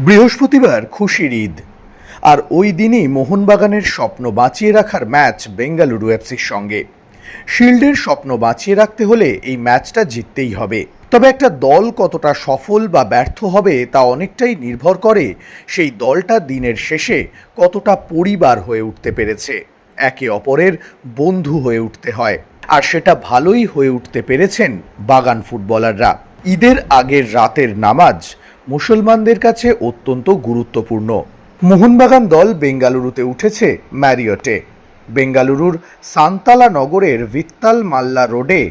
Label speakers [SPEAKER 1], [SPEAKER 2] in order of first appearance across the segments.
[SPEAKER 1] বৃহস্পতিবার খুশির ঈদ। আর ওই দিনই মোহনবাগানের স্বপ্ন বাঁচিয়ে রাখার ম্যাচ বেঙ্গালুরু এফসির সঙ্গে। শিল্ডের স্বপ্ন বাঁচিয়ে রাখতে হলে এই ম্যাচটা জিততেই হবে। তবে একটা দল কতটা সফল বা ব্যর্থ হবে তা অনেকটাই নির্ভর করে সেই দলটা দিনের শেষে কতটা পরিবার হয়ে উঠতে পেরেছে। একে অপরের বন্ধু হয়ে উঠতে হয়। আর সেটা ভালোই হয়ে উঠতে পেরেছেন বাগান ফুটবলাররা। ঈদের আগের রাতের নামাজ মুসলমানদের কাছে অত্যন্ত গুরুত্বপূর্ণ। মোহনবাগান দল বেঙ্গালুরুতে উঠেছে ম্যারিয়টে। বেঙ্গালুরুর সান্তালা নগরের ভিত্তাল মাল্লা রোডে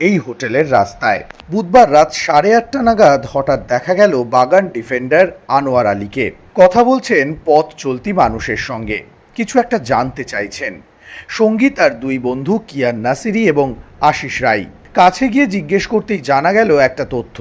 [SPEAKER 1] এই হোটেলের রাস্তায়। বুধবার রাত সাড়ে আটটা নাগাদ হঠাৎ দেখা গেল বাগান ডিফেন্ডার আনোয়ার আলীকে। কথা বলছেন পথ চলতি মানুষের সঙ্গে। কিছু একটা জানতে চাইছেন। সঙ্গী তার দুই বন্ধু কিয়ান নাসিরি এবং আশিস রাই। কাছে গিয়ে জিজ্ঞেস করতেই জানা গেল একটা তথ্য।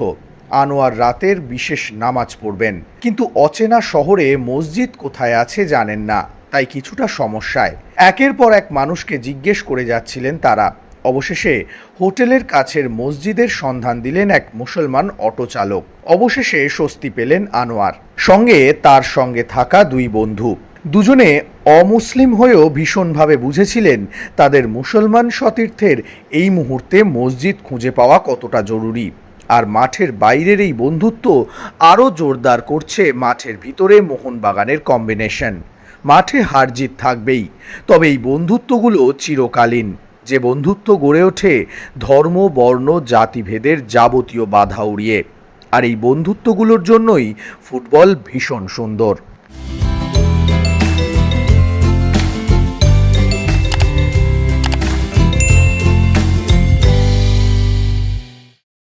[SPEAKER 1] আনোয়ার রাতের বিশেষ নামাজ পড়বেন। কিন্তু অচেনা শহরে মসজিদ কোথায় আছে জানেন না, তাই কিছুটা সমস্যায়। একের পর এক মানুষকে জিজ্ঞেস করে যাচ্ছিলেন তারা। অবশেষে হোটেলের কাছের মসজিদের সন্ধান দিলেন এক মুসলমান অটো চালক। অবশেষে স্বস্তি পেলেন আনোয়ার। সঙ্গে তার সঙ্গে থাকা দুই বন্ধু। দুজনে অমুসলিম হয়েও ভীষণভাবে বুঝেছিলেন তাদের মুসলমান সতীর্থের এই মুহূর্তে মসজিদ খুঁজে পাওয়া কতটা জরুরি। আর মাঠের বাইরের এই বন্ধুত্ব আরও জোরদার করছে মাঠের ভিতরে মোহনবাগানের কম্বিনেশন মাঠে হার জিত থাকবেই, তবে এই বন্ধুত্বগুলো চিরকালীন। যে বন্ধুত্ব গড়ে ওঠে ধর্ম, বর্ণ, জাতিভেদের যাবতীয় বাধা উড়িয়ে। আর এই বন্ধুত্বগুলোর জন্যই ফুটবল ভীষণ সুন্দর।